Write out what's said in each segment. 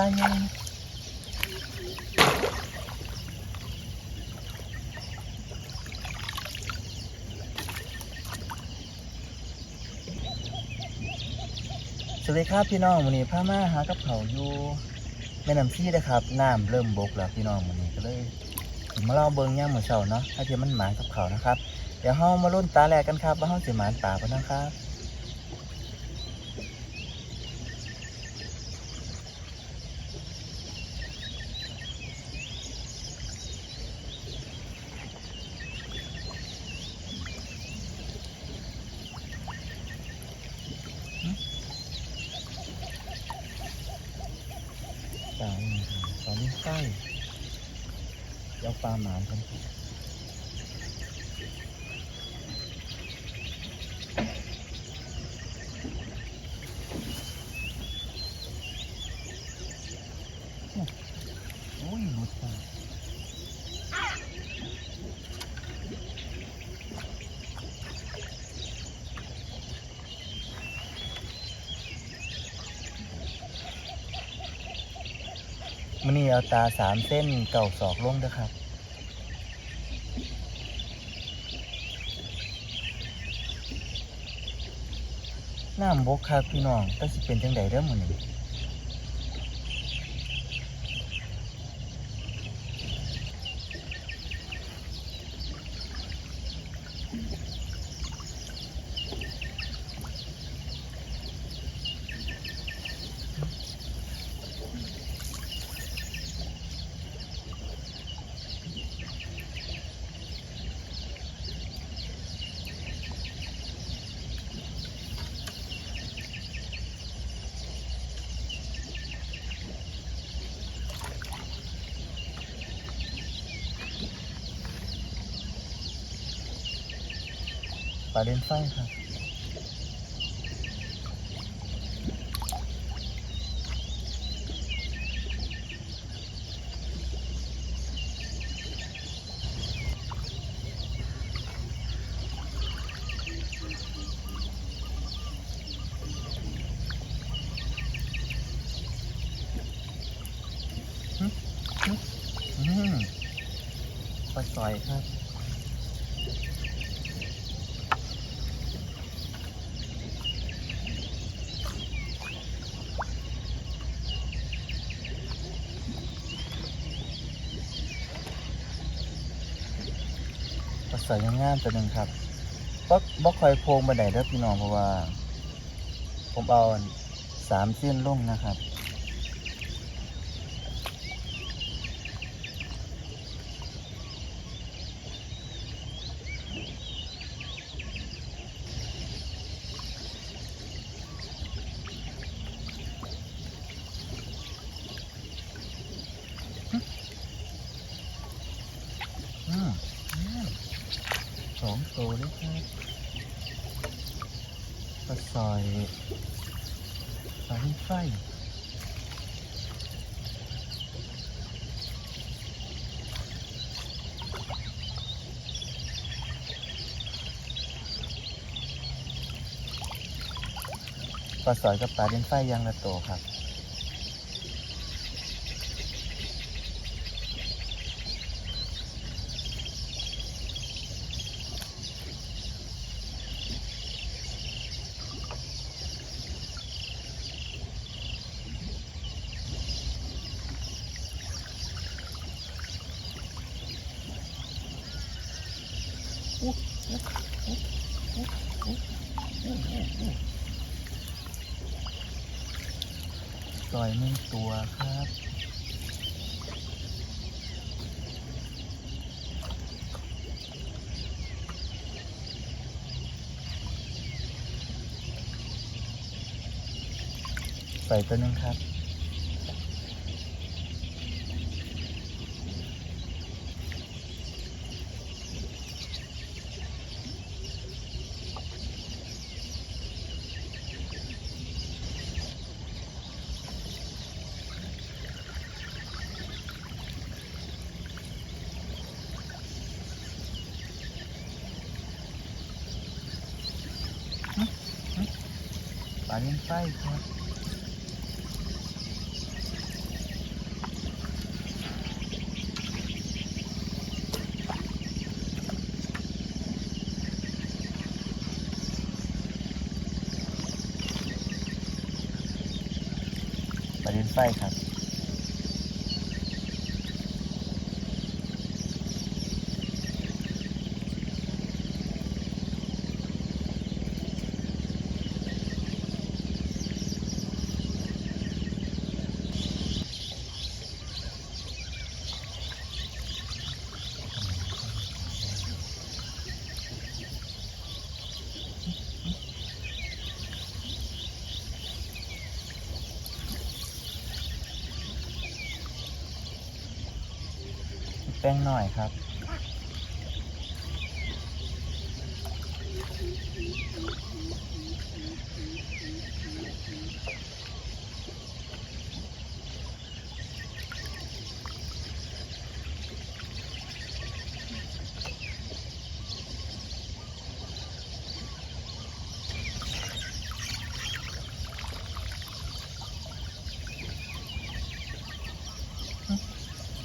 ากกาไงสวัสดีครับพี่น้องวันนี้พามาหากับเขาอยู่แม่น้ำซี่นะครับน้ำเริ่มบกแล้วพี่น้องวันนี้ก็เลยมาเล่าเบิ้งย่างเหมือนเช้าเนาะถ้าเทียมมันหมานกับเขานะครับ เดี๋ยวเฮามาลุ้นตาแรกกันครับว่าเฮาสิหมานป่าปะนะครับ ปลานี่ปลาลิ้นไส้ เดี๋ยวปลาหมานกันโอ้ยหลุดไปมันนี่เอา ตาสามเส้นเก่าศอกลงด้อครับ น้ำบกครับพี่น้องแต่สิเป็นจังไดเด้อมือนี้ ปลาเลนไฟครับปลาซอยครับ ปลาซอยงามๆตัวหนึ่งครับบ่บ่คอยโพงบันไดเด้อพี่น้องเพราะว่า ผมเอาสามเส้นลงนะครับ อืมอืมสองตัวเลยครับ ปลาซอยปลาลิ้นไฟปลาซอยกับปลาลิ้นไฟยังละโตครับ ซอยหนึ่งตัวครับใส่ตัวหนึ่งครับ ประ เล่นไฟครับ ป้งหน่อยครับ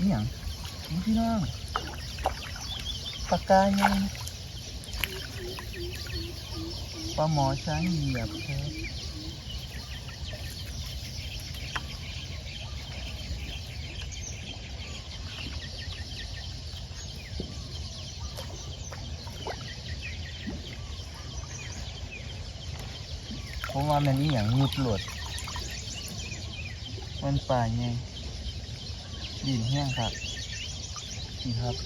นี่ยัง พี่น้องปากกายังปลาหมอช้างเหยียบครับผมว่ามันนี่อย่างหยุดหลดมันป่าไงดินแห้งครับ นี่ครับ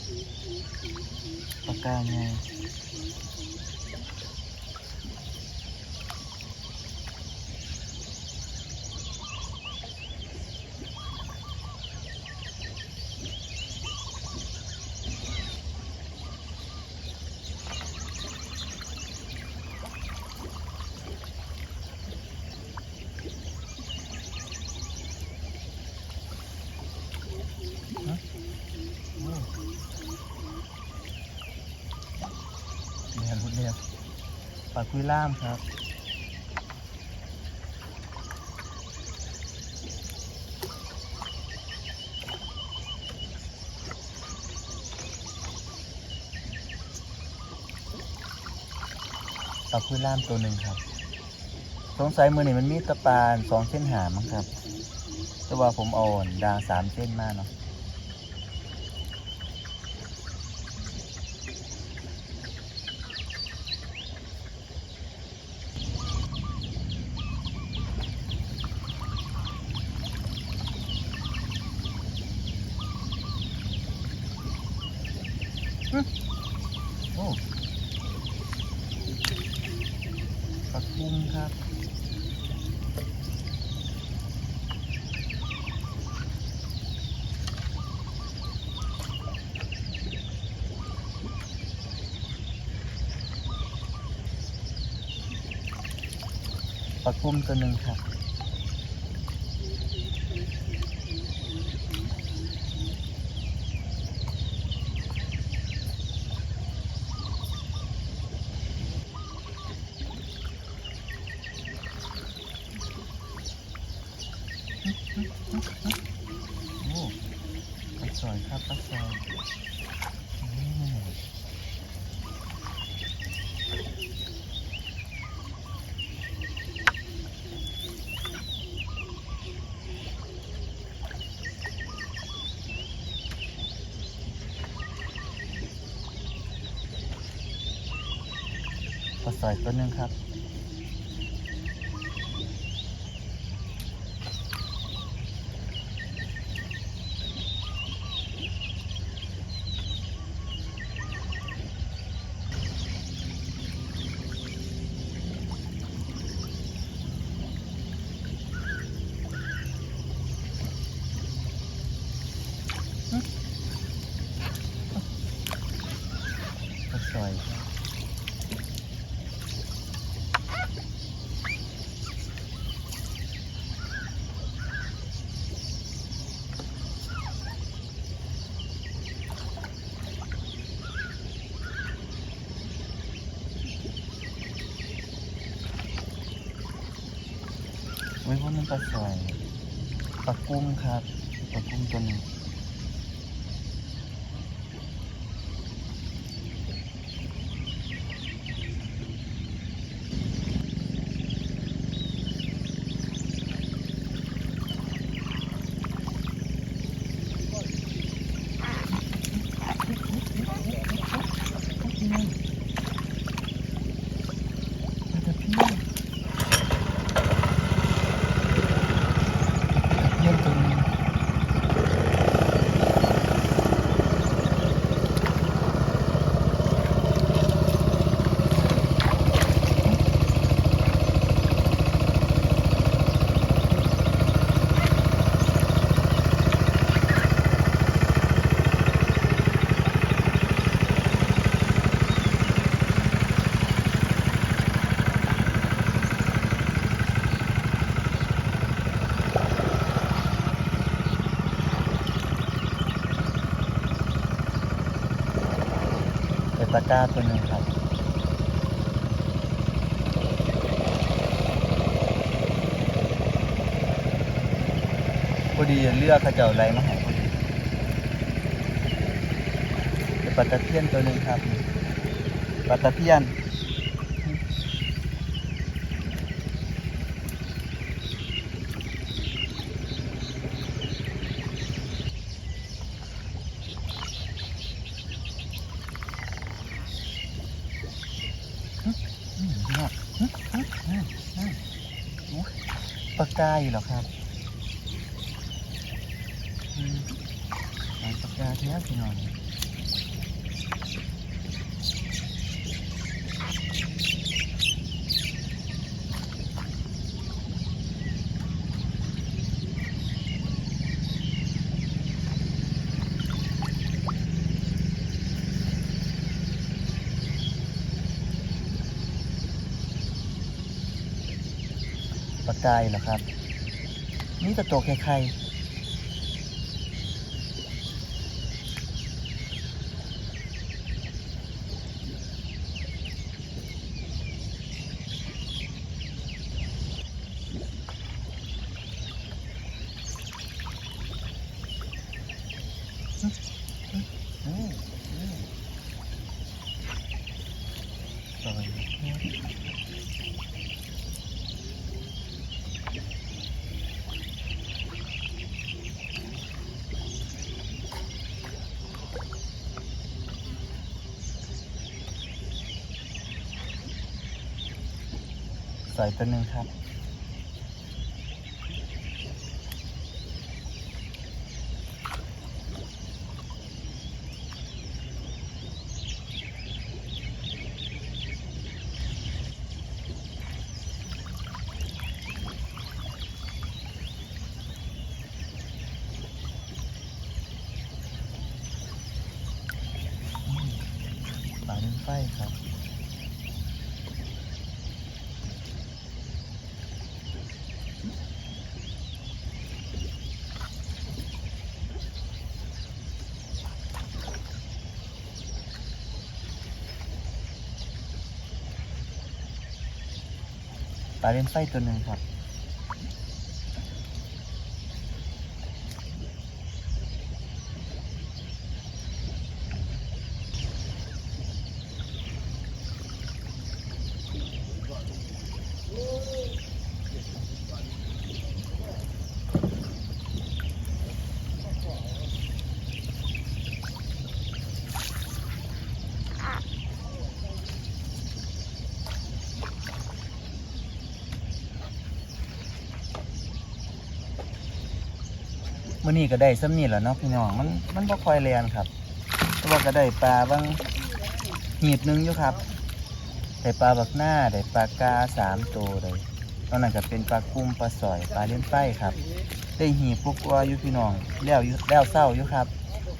ปากกาไง กคุยล่ามครับปลาคุยล่ามตัวหนึ่งครับ สงสัยมือหนี่มันมีตะปานสองเส้นหามั้งครับ แต่ว่าผมเอาดางสามเส้นมากเนาะ โอ้ ปลาคุ้มครับปลาคุ้มตัวหนึ่งครับ โอ้ปลาสอยครับปลาสอยปลาสอยตัวหนึงครับ ปลาสอยครับไว้ยว่ามัน ปลาสวยปลากุ้งครับปลากุ้งตัวหนึง ป ปากกาตัวหนึงครับพอดีเลือกขาเจ้าไรมาให้พอดีเป็นปลาตะเพียนตัวหนึ่งครับปลาตะเพียนอืมยอดอืมอืมอืมอืมโอ้ยปลา กาอยู่หรอครับอืมงปากกาแท้พี่น้อง กกายเหรอครับ นี่กระโตกใครๆ อืมอืมสวยนะ สวยตัวหนึ่งครับ ปลาเล่นไฟตัวหนึ่งครับ มื่อนี้ก็ได้ซ้ำนี่แหละเนาะพี่น้องมันมันบ่ค่อยแรงครับแต่ว่าก็ได้ปลาบางหีบนึงอยู่ครับได้ปลาบักหน้าได้ปลากาสามตัวเลยตอนนั้นก็เป็นปลากุ้มปลาสอยปลาเลี้ยนไฟครับ ได้หีบพวกว่าอยู่พี่น้องแล้วแล้วเศร้าอยู่ครับ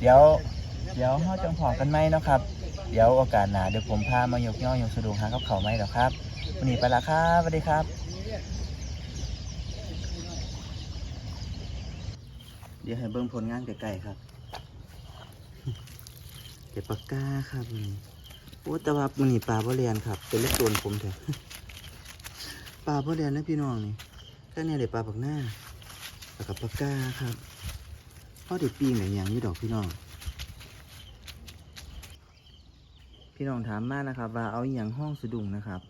เดี๋ยวเดี๋ยวเราจังพอกันไหมเนาะครับ เดี๋ยวโอกาสหนาเดี๋ยวผมพามายกย่อยกสะดุงหากับเขาไหมเดี๋ยวครับวันนี้ไปละครับสวัสดีครับ ดี๋ยวให้เบิ่งผลงานไกลๆครับเก็บปากกาครับนี่โอ้แต่ว่ามันนี่ปลาบ่เรียนครับ เป็นเลูกตัวผมเถอะปลาบ่เรียนนะพี่น้องนี่แค่เนี้เลยปลาปักหน้าแล้วกับปากกาครับพ่อเด็กปีงไหนอย่างนี้ดอกพี่น้อง พี่น้องถามมากนะครับว่าเอาอย่างห้องสะดุ้งนะครับ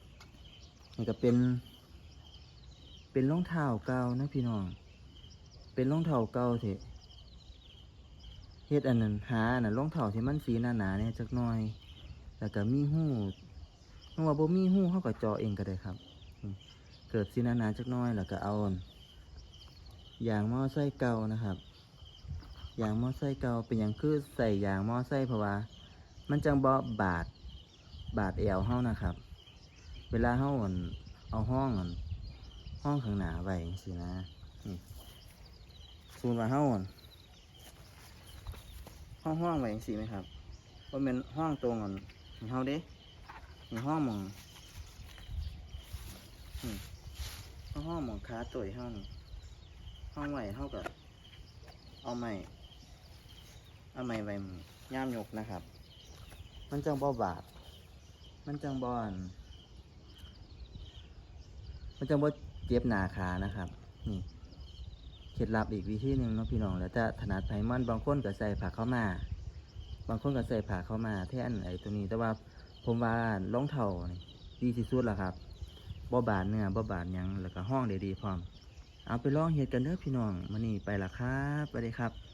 นี่ก็เป็น เป็นรองเท้าเก่านะพี่น้อง เป็นรองเท้าเก่าเถอะ เฮ็ดอันนั้นหาอันนั้นรองเท้าที่มันสีหนาๆเนี่ยจักหน่อย แล้วก็มีหูนึกว่าบ่มีหูเฮาก็เจาะเองก็ได้ครับ เกิดสีหนาๆจักหน่อย แล้วก็เอาอันยางมอไซค์เก่านะครับยางมอไซค์เก่าเป็นหยังคือใส่ยางมอไซค์เพราะว่า มันจังบ่บาดบาดเอวเฮานะครับ เวลาเฮาอั่นเอาห้องห้องข้างหน้าไว้จังซี่นะสมมติว่าห้อง ห้องห้องไว้สี่ไหมครับว่าเป็นห้องตรงกันมีเฮาเด้มีห้องหมองมห้องห้องมองขาตัวห้องห้องไหวเท่ากับเอาไม้เอาไม้ไว้หม้องย่ามยกนะครับ มันจังบ่บาด มันจังบอน มันจังบ่เจ็บหนาขานะครับ นี่ เคล็ดลับอีกวิธีหนึ่งเนาะพี่น้องแล้วจะถนัดไพมอนบางคนก็ใส่ผักเข้ามา บางคนก็ใส่ผักเข้ามาแท่นไอ้ตัวนี้ แต่ว่าผมว่ารองเท่านี่ดีที่สุดแล้วครับบ่บาดเนื้อบ่บาดยังแล้วก็ห้องได้ดีพร้อม เอาไปลองเฮ็ดกันเด้อพี่น้องมานี่ไปละครับไปเลยครับ